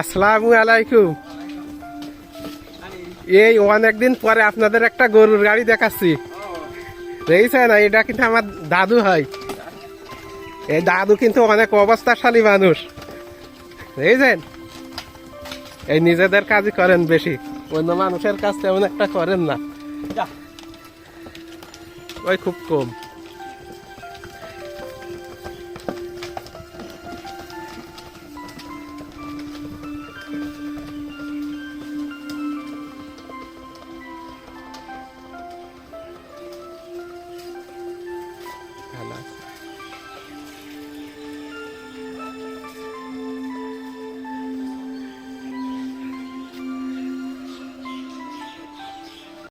আসসালামু আলাইকুম। এই অনেকদিন পরে আপনাদের একটা গরুর গাড়ি দেখাচ্ছি। দেখছেন? এটা কিন্তু আমার দাদু হয়। এই দাদু কিন্তু অনেক অবস্থাশালী মানুষ। দেখছেন? এই নিজেদের কাজই করেন বেশি। অন্য মানুষের কাজ তেমন একটা করেন না। ওই খুব কম। Maranatha.